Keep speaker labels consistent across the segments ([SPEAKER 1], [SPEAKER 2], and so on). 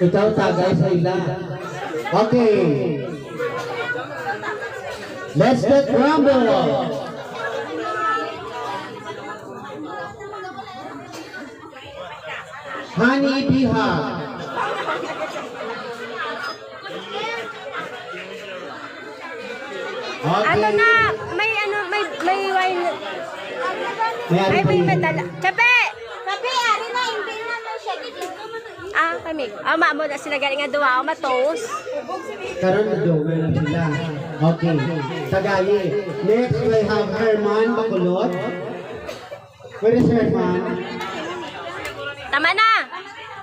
[SPEAKER 1] Ikaw tagay sa ila. Okay. Let's get rumble. Honey Bihag. Okay.
[SPEAKER 2] Ano na, may ano, may, may wine.
[SPEAKER 1] May ano
[SPEAKER 2] may!
[SPEAKER 3] Sabi, ari na, hindi na na siya.
[SPEAKER 2] Ah, kami. Ah, maamo na sila galing nga duwa, matos.
[SPEAKER 1] Karon na daw, may nabila. Okay. Tagali. Next, we have Herman Bacolod. Where is Herman?
[SPEAKER 2] Tama na!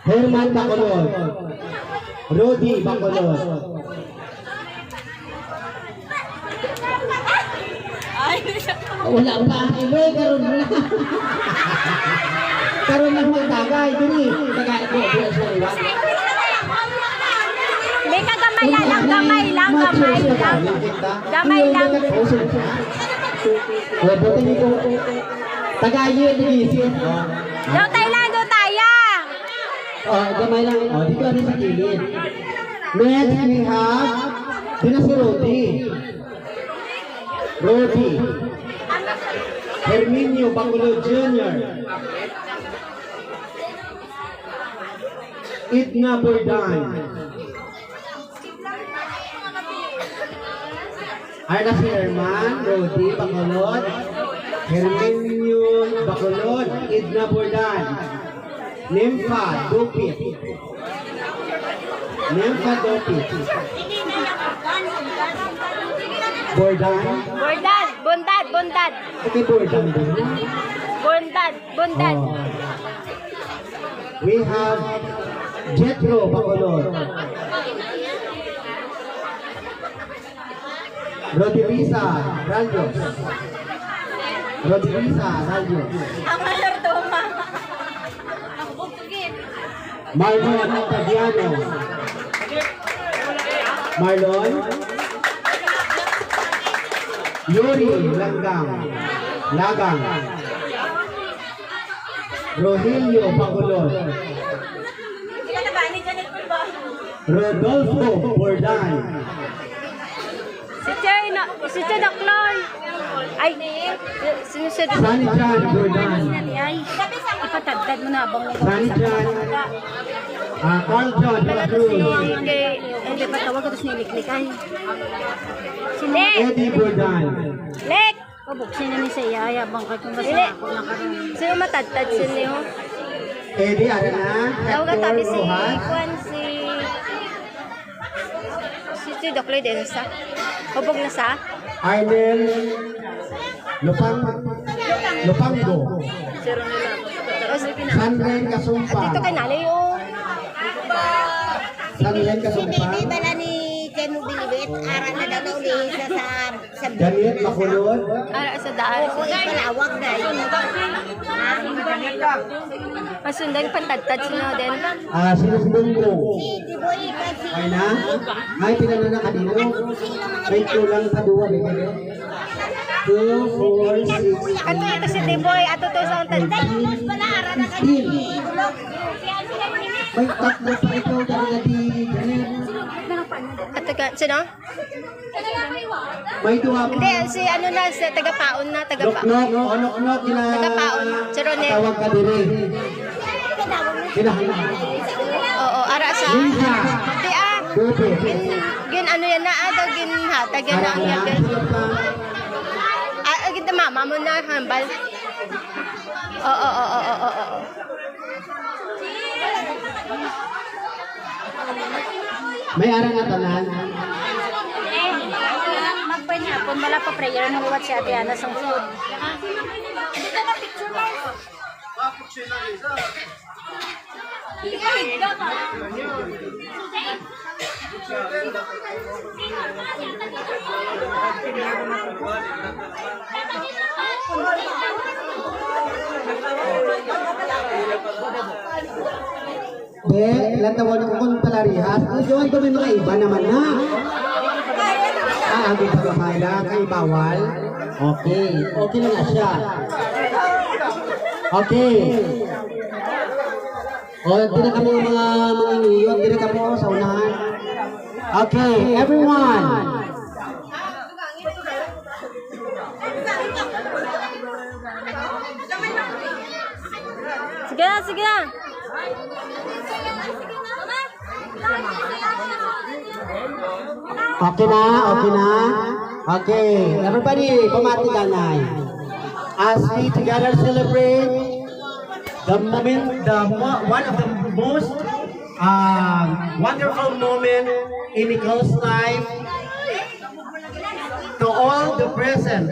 [SPEAKER 1] Herman Bacolod. Rudy Bacolod. Wala pa. Iloy, karon na. Karon lang magtagay. Dili. Tagay ko. Dili sa iba.
[SPEAKER 2] May kagamay lang, gamay lang, gamay lang. Gamay lang.
[SPEAKER 1] O, buti ni ko. Tagayo, nagisip.
[SPEAKER 2] Daw tayo lang, daw tayo.
[SPEAKER 1] Oh, gamay lang. Oh, dito rin sa kilid. Next, we have, di na si Rodi. Rodi. Herminio Bacolod Jr. Idna Bordan. Ay na si Herman, Rodi Bacolod, Herminio Bacolod, Idna Bordan. Nympha Dupit. Nympha Dupit. Bordan.
[SPEAKER 2] Bundad, bundad, bundad.
[SPEAKER 1] Okay, Bordan din.
[SPEAKER 2] Bundad, bundad.
[SPEAKER 1] Oh. We have Jetro Bacolod. Rodrigueza Rayos. Rodrigueza Rayos.
[SPEAKER 3] Ang malordoma.
[SPEAKER 1] Marlon Octaviano. Marlon. Yuri Langgang. Lagang. Rogelio
[SPEAKER 3] ba?
[SPEAKER 1] Rodolfo Bordan.
[SPEAKER 2] Si Choy, no, si Choy Doclor. Ay, sinusunod.
[SPEAKER 1] Sunny Chan Bordan.
[SPEAKER 2] Ay, ipatagdad mo na abang mo.
[SPEAKER 1] Sunny Chan. Ah, Carl John de la Cruz.
[SPEAKER 2] Hindi pa tawag ko tapos niliklik ay. Sine!
[SPEAKER 1] Eddie Bordan.
[SPEAKER 2] Lek!
[SPEAKER 3] Pabuksin na ni sa iya, yabang ka kung
[SPEAKER 2] Dili. Sino matagtad sino niyo?
[SPEAKER 1] Eddie Arana.
[SPEAKER 2] Tawag ka tabi si. Juan si... Si si Docloy din sa. Hubog na sa.
[SPEAKER 1] Arnel Lupang Lupango.
[SPEAKER 2] Tapos,
[SPEAKER 1] Sanren Kasumpa.
[SPEAKER 2] dito kay Nalay yung...
[SPEAKER 1] Sanren Kasumpa.
[SPEAKER 3] Hindi bala ni Jenu Bilibet, ara na ni sa sa sa
[SPEAKER 1] Janet Bacolod.
[SPEAKER 2] Ah, sa daan.
[SPEAKER 3] Oo, ipalawag na yun.
[SPEAKER 2] Masundan pantagtad sino din.
[SPEAKER 1] Ah, sinusunod ko.
[SPEAKER 3] Si Diboy kasi
[SPEAKER 1] Ay na? Ay, pinano na kanino? May kulang sa duwa. May kayo? Two, four, six,
[SPEAKER 2] Ato ito si Tiboy, ato to sa
[SPEAKER 3] pala ara na kanina.
[SPEAKER 1] May tatlo pa ikaw dahil na di Janet.
[SPEAKER 2] Ato ka, sino?
[SPEAKER 1] May duwa pa.
[SPEAKER 2] Hindi, si ano na, si tagapaon na, tagapaon.
[SPEAKER 1] Nok-nok, o nok-nok, kina...
[SPEAKER 2] Tagapaon. Si Ronel.
[SPEAKER 1] Tawag ka diri. Kinahanap.
[SPEAKER 2] Oo, ara sa...
[SPEAKER 1] Lisa.
[SPEAKER 2] Di ah, gin, gin ano yan na, ah, daw gin hatag yan na ang
[SPEAKER 1] Harap
[SPEAKER 2] yagan.
[SPEAKER 1] na.
[SPEAKER 2] Ah, ah, gin mama mo na hambal. Oo, oo, oo, oo, oo,
[SPEAKER 1] May arang nga tanan.
[SPEAKER 3] Magpanya kung wala pa prayer nang liwat si Ate Ana sa food.
[SPEAKER 1] Be, latawan ko kung palarihas. Ang join ko may mga iba naman na. Ah, ang iba bahala, kay bawal. Okay, okay na nga siya. Okay. O, tira ka mo mga mga niyon, tira ka mo sa unahan. Okay, everyone.
[SPEAKER 2] Sige na, sige na.
[SPEAKER 1] Okay na, okay na. Okay, everybody, pamati ganay. As we together celebrate the moment, the one of the most uh, wonderful moment in Nicole's life, to all the present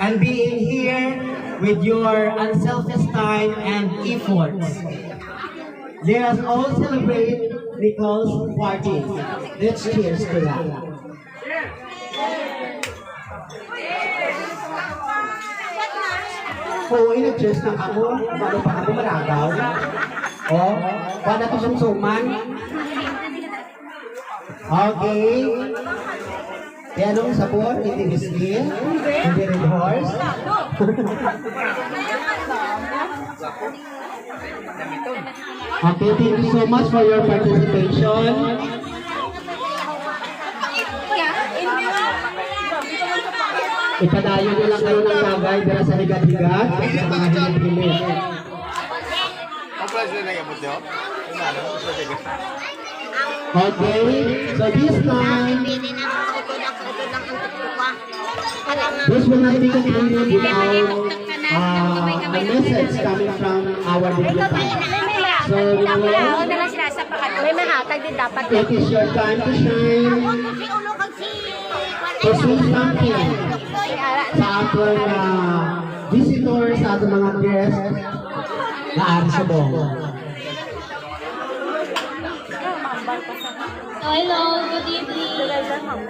[SPEAKER 1] and being here with your unselfish time and efforts. Let us all celebrate Nicole's party. Let's cheers to that. Oo, ina-cheers na ako. Bago pa ako malagaw. O, paano ito sumsuman? Okay. Kaya anong sabor? Hindi whiskey? Hindi red horse? Okay, thank you so much for your participation. Ipadayo nyo lang kayo ng bagay dara sa higat-higat sa mga hilit-hilit. Okay, so this time,
[SPEAKER 3] ang.
[SPEAKER 1] This will not be concluded without uh, a message coming from our dignitary. So, it is your time to shine, say something sa ating uh, visitors, sa ating mga guests na ari sa buong.
[SPEAKER 4] So, hello, good evening. Ang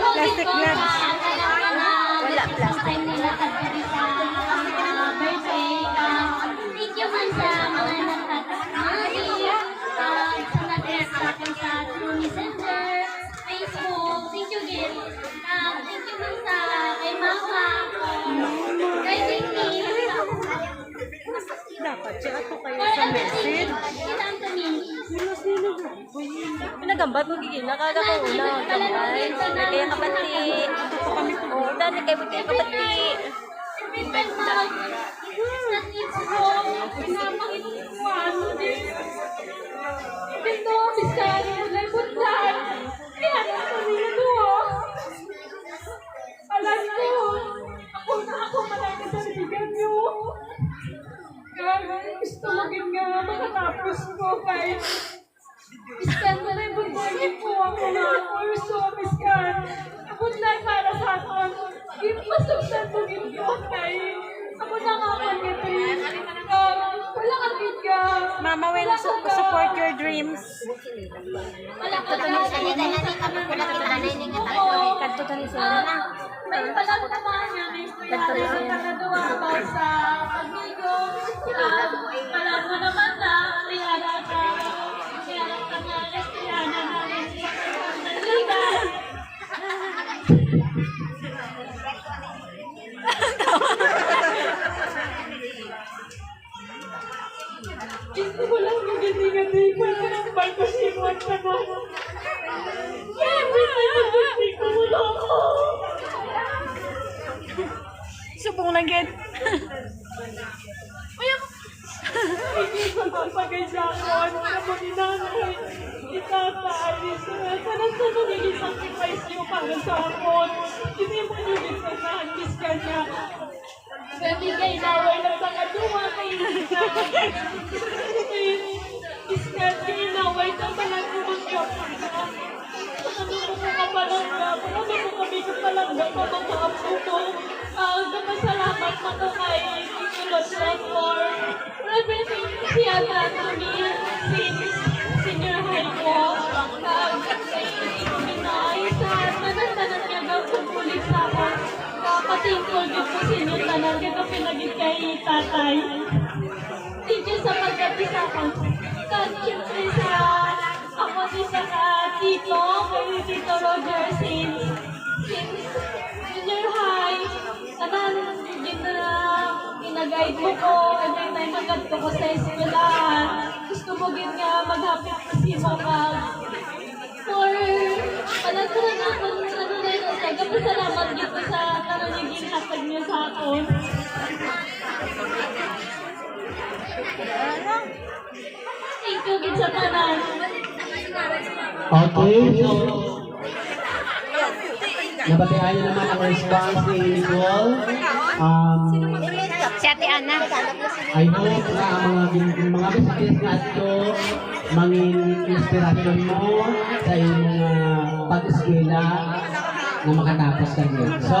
[SPEAKER 2] Plastic na Wala, plastic. Nakala ko una. Gambay. Kaya kapati. Oo, dati kayo kaya kapati.
[SPEAKER 4] Na Bisaya would like put that, kaya naman kami nagawa. Alam ko, ako na ako malaki sa ligan niyo. Kaya gusto maging makatapos ko kahit akin. Di masuksan po ginto kay na nga pagkatrin. Wala ka bigya.
[SPEAKER 2] Mama, when su- support your dreams.
[SPEAKER 4] Wala ka
[SPEAKER 3] Sa
[SPEAKER 4] bigya.
[SPEAKER 3] nila ni kami pula kita nanay ni nga
[SPEAKER 4] Oo.
[SPEAKER 2] Kadto to ni sila.
[SPEAKER 4] May palag naman niya, may istorya sa kanadawa about sa pagmigo. Palag mo naman na, Rihanna ka. Ka na, sa Liga.
[SPEAKER 2] Subong lang yan.
[SPEAKER 4] Hindi ko magpagay sa akin. Ako ni nanay. Itatay. Sana sa nagiging sacrifice niyo para sa akin. Hindi mo nagiging sa nahagis ka niya. Nabigay na wala sa kaduwa kay Lisa. Iskat kay inaway sa palang kami ka palang ka? Ano mo apo mo? Ah, kapasalamat mo ko kay Nicolas Rockmore. Everything siya na kami since senior high ko. Ah, Pinay sa tanan-tanan niya daw kung pulis ako. Kapatingkol din po senior tanan kaya pinagit kay tatay. Thank you sa pagkatisa guide mo ko, time magad ko ko sa eskwelahan. Gusto mo gid nga maghapit ko si mo ka. For, panagkuhan ako, ano na yun, nagpasalamat gid ko sa karon yung ginhatag niyo sa akon. Thank you gid sa tanan.
[SPEAKER 1] Okay, so, nabatihan niyo naman ang response ni Nicole. Um,
[SPEAKER 2] Si Ate Ana.
[SPEAKER 1] I hope na ang mga mga messages nga ito mangin inspirasyon mo sa iyong mga pag-eskwela na makatapos kayo. So,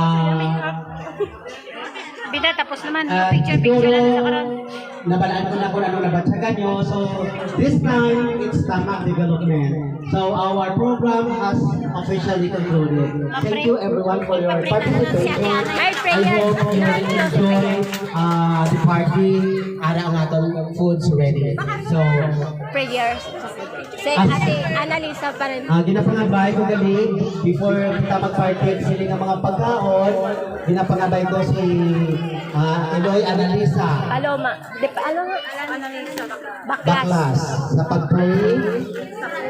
[SPEAKER 1] ah,
[SPEAKER 2] Bida, tapos naman.
[SPEAKER 1] Ah,
[SPEAKER 2] picture, picture lang sa karon.
[SPEAKER 1] nabalaan ko na kung ano nabatsagan nyo. So, this time, it's stomach development. So, our program has officially concluded. Thank you everyone for your participation. I hope you will enjoy uh, the party. Ara ang atong foods ready. So,
[SPEAKER 2] Prayers. Si
[SPEAKER 1] Ah.
[SPEAKER 2] Ate Annalisa pa rin.
[SPEAKER 1] uh, ginapangabay ko gali before kita mag-party sila ng mga pagkaon. Ginapangabay ko si uh, Eloy Analisa.
[SPEAKER 2] Paloma. Di pa, ano nga? Annalisa. Baklas.
[SPEAKER 1] baklas sa pag-pray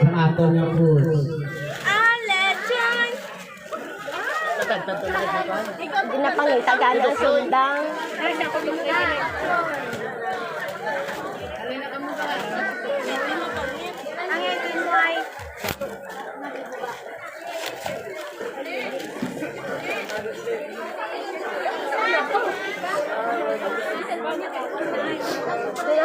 [SPEAKER 1] sa aton nga food.
[SPEAKER 2] Ah, legend! Ginapangitagan ang sundang. Ang yakin mo ay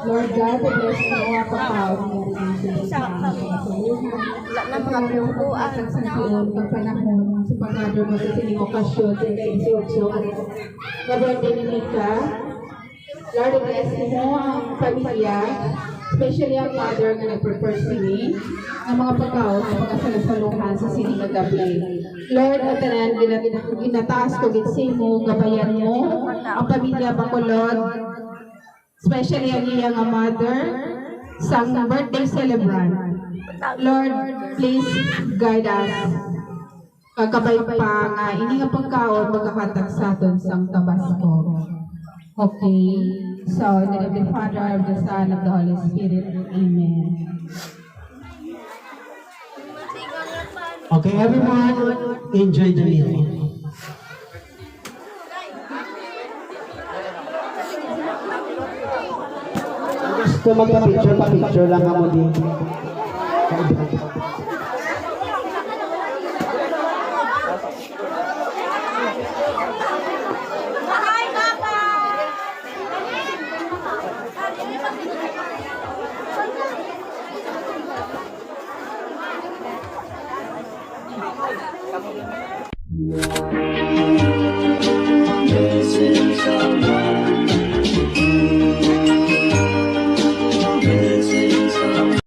[SPEAKER 5] Lord God, bless mo ang pagkaon ng religion sa
[SPEAKER 2] na mga pinungkuan.
[SPEAKER 5] Sa Panginoon, ng panahon sa pagkado mo sa sining okasyon sa kaisutso. Gabardin ni Nika, Lord, bless mo ang pamilya, especially ang mother na nag-prepare sini, ang mga pagkaon sa mga salasaluhan sa sining gabi. Lord, at tanan, ginat- ginataas ko gitsi mo, gabayan mo, ang pamilya Bacolod, especially ang iyang mother, sa birthday celebrant. Lord, please guide us. Kagabay pa nga, ini nga pagkaon magkakatag sa aton sang Tabasco. Okay. So, in the name of the Father, of the Son, of the Holy Spirit. Amen.
[SPEAKER 1] Okay, everyone, enjoy the meal. Gusto magpa-picture, pa-picture lang ako din.